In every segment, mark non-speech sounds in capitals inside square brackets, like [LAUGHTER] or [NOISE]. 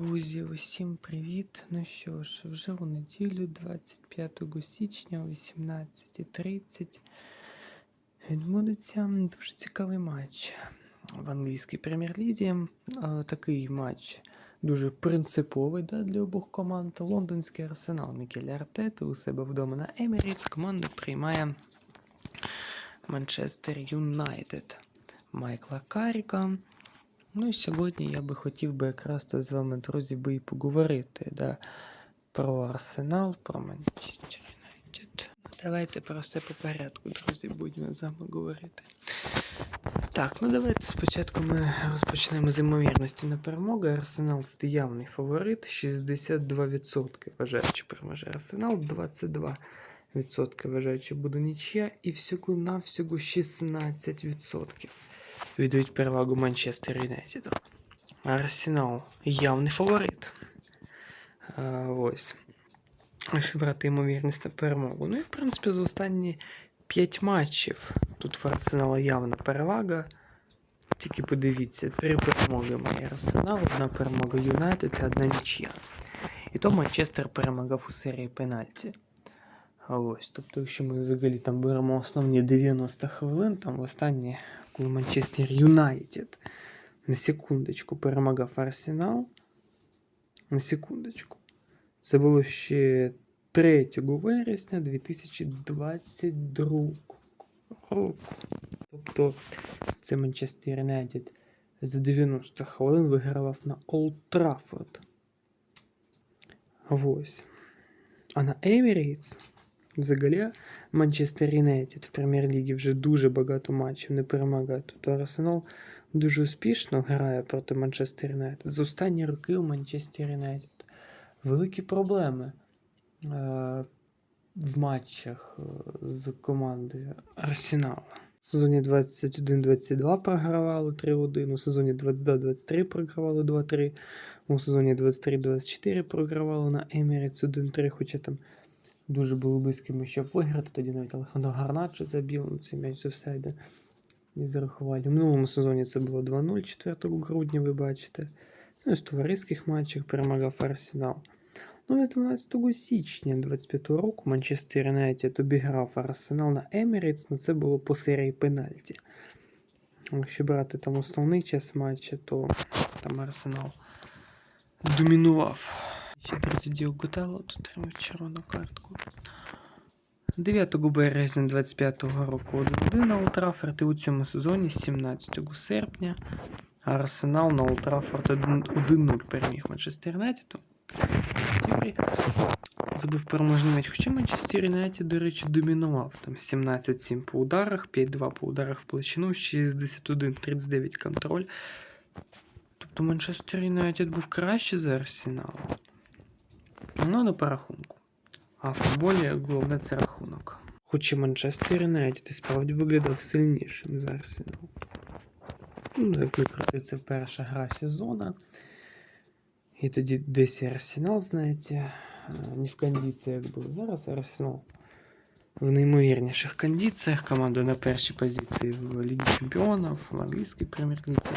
Друзі, усім привіт! Ну що ж, вже у неділю, 25 січня о 18.30 відбудеться дуже цікавий матч в англійській прем'єр-лізі. Такий матч дуже принциповий да, для обох команд. Лондонський арсенал Мікеля Артети у себе вдома на Еміріц. Команда приймає Манчестер Юнайтед Майкла Каріка. Ну і сьогодні я би хотів би якраз з вами, друзі, би і поговорити да, про Арсенал, про Манчестер Юнайтед. Давайте про все по порядку, друзі, будемо з вами говорити. Так, ну давайте спочатку ми розпочнемо з ймовірності на перемогу. Арсенал явний фаворит, 62% вважаючи переможе Арсенал, 22% вважаючи буде нічия, і всього-навсього 16% віддають перевагу Манчестер Юнайтеду. Арсенал явний фаворит. А, ось. Якщо брати ймовірність на перемогу. Ну і в принципі за останні 5 матчів тут в Арсенала явна перевага. Тільки подивіться, три перемоги має Арсенал, одна перемога Юнайтед і одна нічия. І то Манчестер перемагав у серії пенальті. Ось, тобто, якщо ми взагалі там беремо основні 90 хвилин, там в останні, коли Манчестер Юнайтед на секундочку перемагав Арсенал. На секундочку. Це було ще 3 вересня 2022 року. Тобто це Манчестер Юнайтед за 90 хвилин вигравав на Олд Траффорд. Ось. А на Емірейтс Взагалі, Манчестер Юнайтед в прем'єр-лігі вже дуже багато матчів не перемагає. Тобто Арсенал дуже успішно грає проти Манчестер Юнайтед. За останні роки у Манчестер Юнайтед великі проблеми е- в матчах е, з командою Арсенала. У сезоні 21-22 програвали 3-1, у сезоні 22-23 програвали 2-3, у сезоні 23-24 програвали на Емірець 1-3, хоча там дуже були близькими, щоб виграти. Тоді навіть Алехандро Гарначо забив, ну, цей м'яч все йде і зарахували. У минулому сезоні це було 2-0 4 грудня, ви бачите. Ну, і в товариських матчах перемагав Арсенал. Ну, з 12 січня 25 року Манчестер Юнайтед обіграв Арсенал на Емірейтс, але це було по серії пенальті. Якщо брати там основний час матча, то там Арсенал домінував. Ще друзі Діо Гутало отримав червону картку. 9 березня 25-го року 1-1 на Олтрафорд і у цьому сезоні 17 серпня Арсенал на Олтрафорд 1-0 переміг Манчестер Юнайтед. Забив переможний м'яч. Хоча Манчестер Юнайтед, до речі, домінував. Там 17-7 по ударах, 5-2 по ударах в площину, 61-39 контроль. Тобто Манчестер Юнайтед був краще за Арсенал. Ну, не по рахунку. А в футболі головне це рахунок. Хоч Манчестер Юнайтед і справді виглядав сильнішим за Арсенал. Ну, як викрутиться перша гра сезону. І тоді десь і Арсенал, знаєте, не в кондиціях був. Зараз Арсенал в неймовірніших кондиціях. Команда на першій позиції в Лігі Чемпіонів, в англійській прем'єр-лізі.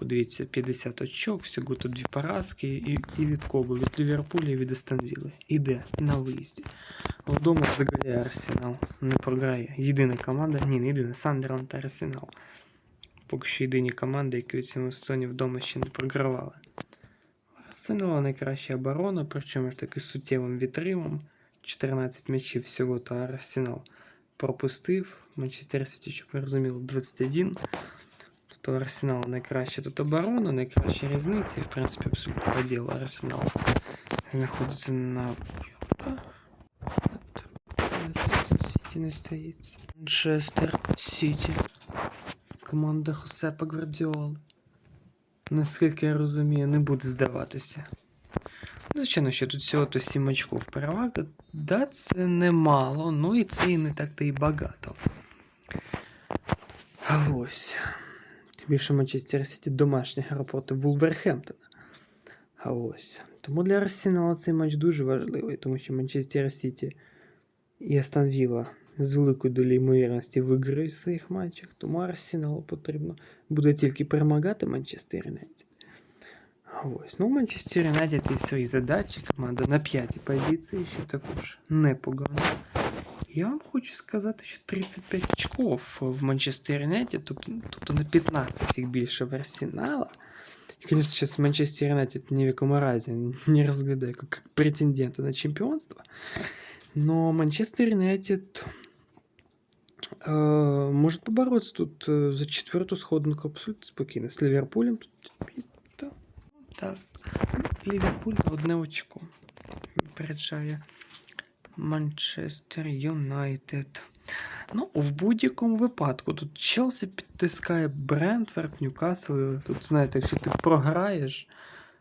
Подивіться, 50 очок, всього тут дві поразки. І, і від кого? Від Ліверпуля і від Астонвілли. Іде на виїзді. Вдома взагалі Арсенал не програє. Єдина команда, ні, не єдина, Сандерланд та Арсенал. Поки що єдині команди, які у цьому сезоні вдома ще не програвали. Арсенала найкраща оборона, причому таки суттєвим відривом. 14 м'ячів всього та Арсенал пропустив. Манчестер Сіті, щоб ви розуміли, 21. Тобто Арсенал найкраща тут оборона, найкраща різниця. В принципі, абсолютно по ділу Арсенал знаходиться на. Сіті не стоїть. Манчестер Сіті. Команда Хосепа Гвардіоли. Наскільки я розумію, не буде здаватися. Ну, Звичайно, що тут всього то 7 очков перевага. Да, це немало, ну і це і не так-то і багато. Ось. Більше Манчестер Сіті домашня гра проти Вулверхемптона. А ось. Тому для Арсенала цей матч дуже важливий, тому що Манчестер Сіті і Астон Вілла з великою долею ймовірності виграють в своїх матчах, тому Арсеналу потрібно буде тільки перемагати Манчестер Юнайтед. Ось. Ну, Манчестер Юнайтед є свої задачі. Команда на п'ятій позиції, ще також непогано. Я вам хочу сказати, що 35 очков в Манчестер Юнайтед, тобто, тобто на 15 їх більше в Арсенала. И, конечно, сейчас Манчестер Юнайтед ни в якому разі [LAUGHS] не розглядає как, как претендента на чемпионство. Но Манчестер Юнайтед э, может побороться тут э, за четверту сходинку абсолютно спокійно. З Ліверпулем тут да, так. Ліверпуль одне очко. Випереджає Манчестер Юнайтед. Ну, в будь-якому випадку. Тут Челсі підтискає Брентфорд, Ньюкасл. Тут, знаєте, якщо ти програєш,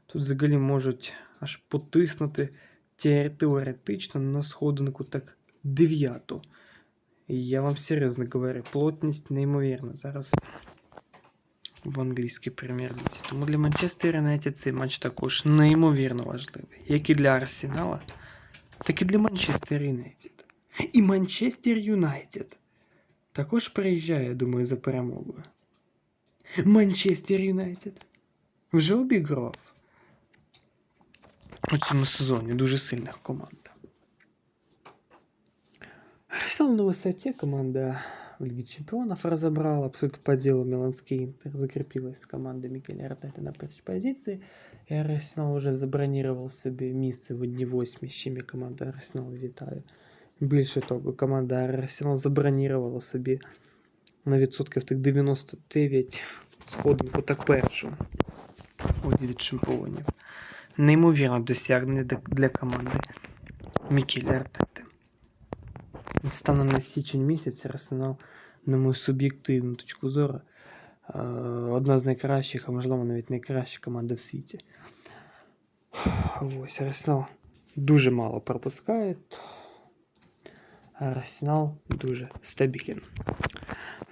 тут взагалі можуть аж потиснути те- теоретично на сходинку так дев'яту. Я вам серйозно говорю, плотність неймовірна зараз в англійській прем'єр-лізі. Тому для Манчестер Юнайтед цей матч також неймовірно важливий. Як і для Арсенала, так і для Манчестер Юнайтед. І Манчестер Юнайтед також приїжджає, я думаю, за перемогою. Манчестер Юнайтед вже обіграв у цьому сезоні дуже сильних команд. Арсенал на высоте команда в Лиге Чемпионов разобрала абсолютно по делу Миланский Интер. Закрепилась команда Микеля Артета на першій позиції. І Арсенал вже забронірував собі місце в одній восьмі, з чим я команда Арсенал вітаю. Більше того, команда Арсенал забронірувала собі на відсотків тих 99 сходинку так першу у Лізі Чемпіонів. Неймовірне досягнення для- для команди Мікеля Артети. Станом на січень місяць Арсенал, на мою суб'єктивну точку зору, е, одна з найкращих, а можливо навіть найкраща команда в світі. Ось Арсенал дуже мало пропускає. Арсенал дуже стабілен.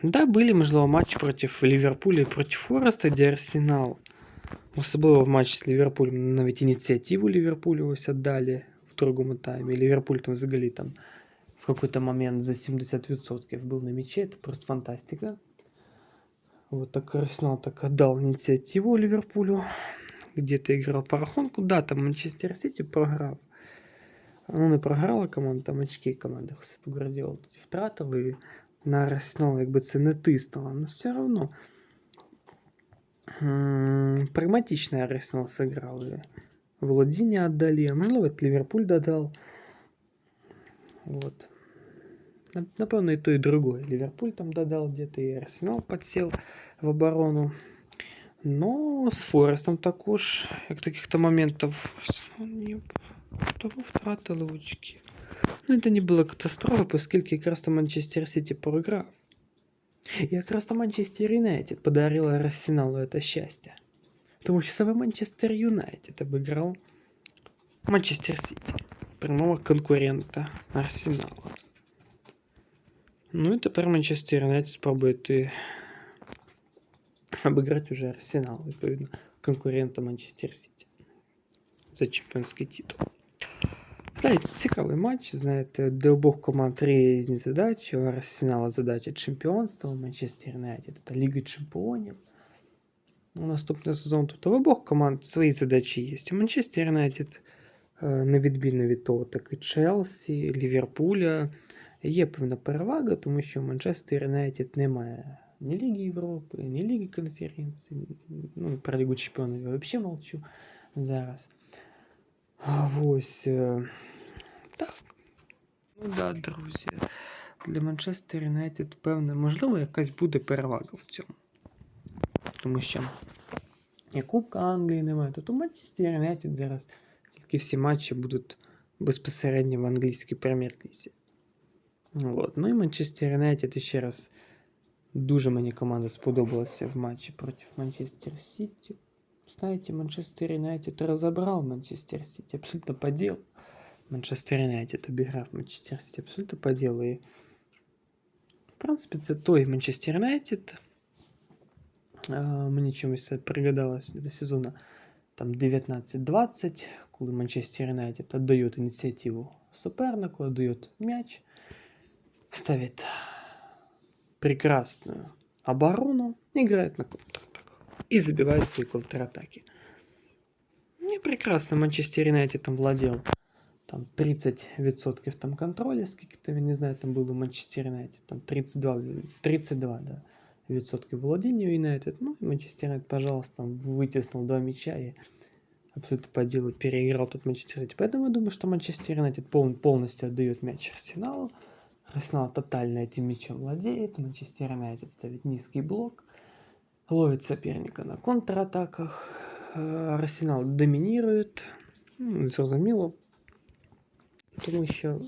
Да, були, можливо, матчі проти Ліверпуля і проти Фореста, де Арсенал, особливо в матчі з Ліверпулем, навіть ініціативу Ліверпулю ось віддали в другому таймі. Ліверпуль там взагалі там в какой-то момент за 70% был на мяче. Это просто фантастика. Вот так Арсенал так отдал инициативу Ливерпулю. Где-то играл по рахунку. Да, там Манчестер Сити програв. Ну, не програла команда, там очки команди Хосипа Гвардіола тоді втратили. На Арсенал якби це не тиснуло, но все равно. М, Прагматично Арсенал сыграл. И Владіння отдали, а можливо, это Ливерпуль додал. Вот. На- Напевно, и то, и другое. Ливерпуль там додал где-то, и Арсенал подсел в оборону. Но з Форестом також, як таких-то моментів, ну, ні, того втратили очки. Ну, це не була катастрофа, оскільки якраз то Манчестер Сіті програв. І якраз то Манчестер Юнайтед подарила Арсеналу це щастя. Тому що саме Манчестер Юнайтед обіграв Манчестер Сіті, прямого конкурента Арсенала. Ну і тепер Манчестер Юнайтед спробує ти обіграти вже Арсенал, відповідно, конкурента Манчестер Сіті за чемпіонський титул. Та цікавий матч, знаєте, для обох команд різні задачі. У Арсенала задача чемпіонства, у Манчестер Юнайтед це Ліга Чемпіонів. У наступний сезон тут у обох команд свої задачі є. У Манчестер Юнайтед, е, на відміну від того, так і Челсі, Ліверпуля, є певна перевага, тому що Манчестер Юнайтед немає ні Ліги Європи, ні Ліги конференції. Ну, про Лігу Чемпіонів я взагалі мовчу зараз. Ось. е, Так. Ну да, друзі. Для Манчестер Юнайтед, певне, можливо, якась буде перевага в цьому. Тому що і Кубка Англії немає, у Манчестер Юнайтед зараз тільки всі матчі будуть безпосередньо в англійській прем'єр-лізі. Вот. Ну і Манчестер Юнайтед ще раз дуже мені команда сподобалася в матчі проти Манчестер Сіті. Знаете, Манчестер Юнайтед разобрал Манчестер Сити абсолютно по делу. Манчестер Юнайтед обіграв Манчестер Сити абсолютно по делу. І, в принципі, це той Манчестер Юнайтед. А, Мені чомусь це пригадалось до сезону там 19-20, коли Манчестер Юнайтед віддає ініціативу супернику, віддає мяч, ставить прекрасную оборону, играет на контратаках и забивает свои контратаки. и прекрасно. Манчестер Юнайтед там владел там 30% там контроля, скільки-то, я не знаю, там было у Манчестер Юнайтед, там 32, 32, да, відсотки володіння у Юнайтед. Ну, и Манчестер Юнайтед, пожалуйста, там вытеснил два мяча и абсолютно по делу переиграл тут Манчестер Сити. Поэтому я думаю, что Манчестер Юнайтед пол- полностью отдает мяч Арсеналу. Арсенал тотально этим мячом владеет. Манчестер Юнайтед ставит низкий блок, ловит соперника на контратаках. Э, Арсенал доминирует. Ну, зрозуміло. Тому що,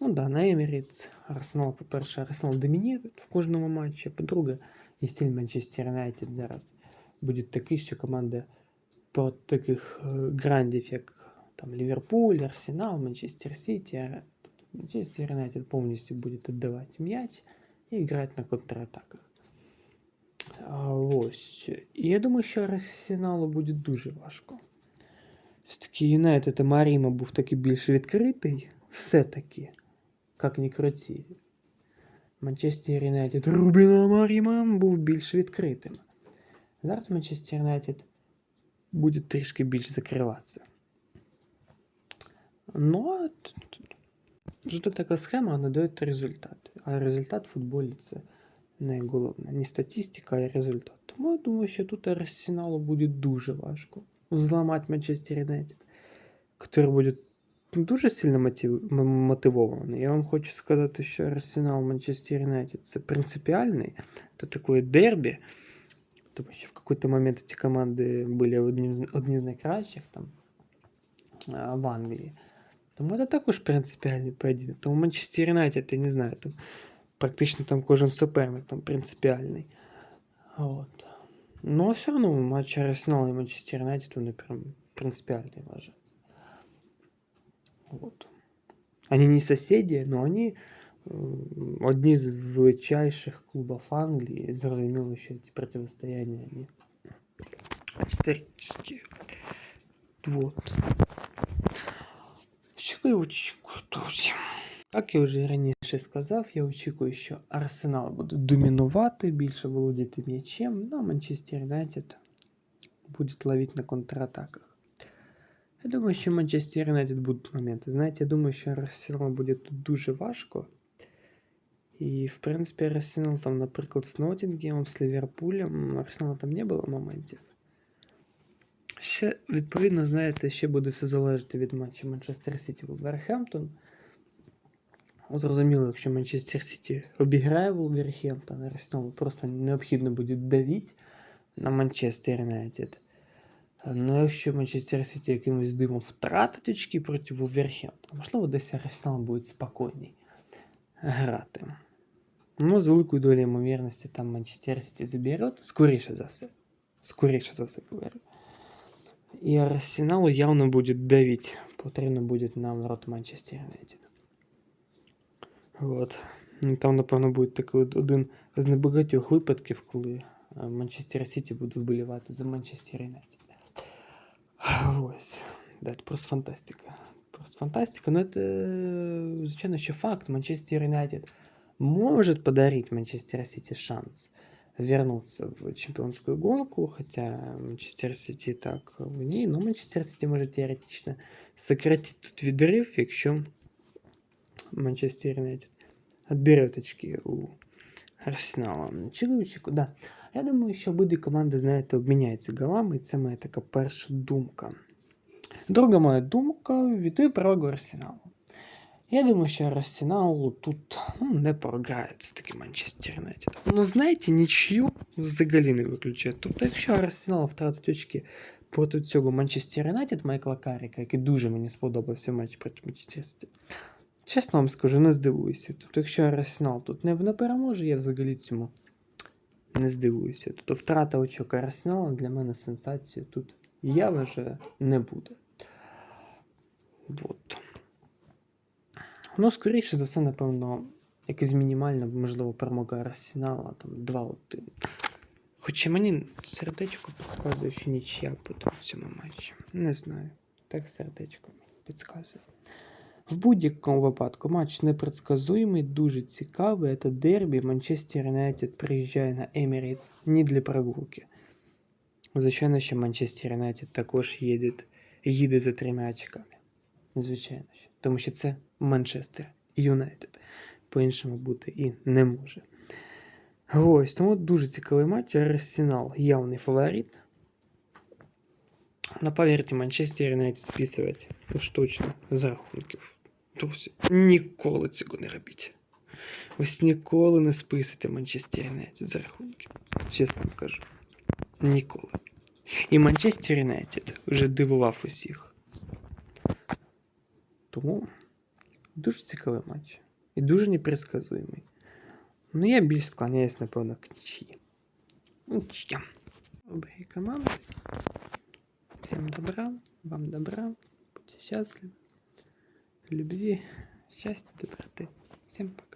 ну да, на Еміріц Арсенал, по-перше, Арсенал домінірує в кожному матчі. По-друге, і стиль Манчестер Юнайтед зараз буде такий, що команда проти таких е, грандів, як там Ліверпуль, Арсенал, Манчестер Сіті, а Манчестер Юнайтед повністю буде віддавати м'яч і грати на контратаках. А, ось. І я думаю, що Арсеналу буде дуже важко. Все-таки Юнайтед та Маріма був таки більш відкритий. Все-таки. Як ні круті. Манчестер Юнайтед Рубіна Маріма був більш відкритим. Зараз Манчестер Юнайтед буде трішки більш закриватися. Ну, зато така схема вона дає результат. А результат в футболі це найголовніше. Не статистика, а результат. Тому я думаю, що тут Арсеналу буде дуже важко взломати Манчестер Юнайтед, який буде дуже сильно мотив... м- мотивований. Я вам хочу сказати, що Арсенал Манчестер Юнайтед це принципіальний, це таке дербі. Тому що в якийсь момент ці команди були одні з, одні з найкращих там, а, в Англії. Тому це також принципіальний поєдинок. Тому Манчестер Юнайтед, я не знаю, там практично там кожен суперник там принципіальний. От. Но все равно матч Арсенал и Манчестер Юнайтед, вони прям принципиальные ложатся. Вот. Они не соседи, но они м, одні з величайших клубів Англії. Зрозуміло, що ці противостояння вони історичні. Вот. Що я очікую, друзі? Як я вже раніше сказав, я очікую, що Арсенал буде домінувати, більше володіти м'ячем, ну а Манчестер Юнайтед буде ловити на контратаках. Я думаю, що Манчестер Юнайтед будуть моменти. Знаєте, я думаю, що Арсенал буде тут дуже важко. І, в принципі, Арсенал там, наприклад, з Ноттінгемом, з Ліверпулем, Арсенала там не було моментів. Ще, відповідно, знаєте, ще буде все залежати від матчу Манчестер Сіті Вулверхемптон. Зрозуміло, якщо Манчестер Сіті обіграє Вулверхемптон, Арсеналу просто необхідно буде давити на Манчестер Юнайтед. Ну, якщо Манчестер Сіті якимось димом втратить очки проти Вулверхемптона, можливо, десь Арсенал буде спокійний грати. Ну, з великою долею ймовірності там Манчестер Сіті забере, скоріше за все. Скоріше за все говорю. І Арсеналу явно буде давити. Потрібно буде на ворот Манчестер Юнайтед. От. Ну, Там, напевно, буде такий один з небагатьох випадків, коли е, Манчестер Сіті буде вболівати за Манчестер Юнайтед. Ось. Да, це просто фантастика. Просто фантастика. Но это, звичайно, що факт. Манчестер Юнайтед может подарить Манчестер Сити шанс вернуться в чемпионскую гонку, хотя Манчестер Сити так в ней, но Манчестер Сити может теоретично сократить тут відрив, якщо Манчестер Юнайтед відбере очки у Чекаю, чекаю, да. Я думаю, що обидві команди, знаєте, обміняються голами, і це моя така перша думка. Друга моя думка віддаю перевагу Арсеналу. Я думаю, що Арсенал тут ну, не програє це таки Манчестер Юнайтед. Ну, знаєте, нічию взагалі не виключає. Тобто, якщо Арсенал втратить очки проти цього Манчестер Юнайтед Майкла Каріка, який дуже мені сподобався матч проти Манчестер Сіті, чесно вам скажу, не здивуюся. Тобто, якщо Арсенал тут не, не переможе, я взагалі цьому не здивуюся. Тобто втрата очок Арсенала для мене сенсацією тут, я вважаю, не буде. Вот. Ну, скоріше за все, напевно, якась мінімальна, можливо, перемога Арсенала, там 2-1. Хоча мені сердечко підказує, що нічия буде в цьому матчі. Не знаю. Так сердечко підказує. В будь-якому випадку матч непредсказуємий, дуже цікавий. Це дербі. Манчестер Юнайтед приїжджає на Емірейтс не для прогулки. Звичайно, що Манчестер Юнайтед також їде, їде за трьома очками. Звичайно, що. тому що це Манчестер Юнайтед. По-іншому бути і не може. Ось, тому дуже цікавий матч. Арсенал явний фаворит. На поверьте, Манчестер Юнайтед списувати уж точно з рахунків. Друзі, ніколи цього не робіть. Ось ніколи не списуйте Манчестер Юнайтед з рахунків. Чесно вам кажу. Ніколи. І Манчестер Юнайтед вже дивував усіх. Тому дуже цікавий матч. І дуже непредсказуємий. Ну, я більш склоняюсь, напевно, к нічі. Нічия. Обрій команди. Всем добра, вам добра, будьте счастливы, Любви, счастья, доброты. Всем пока.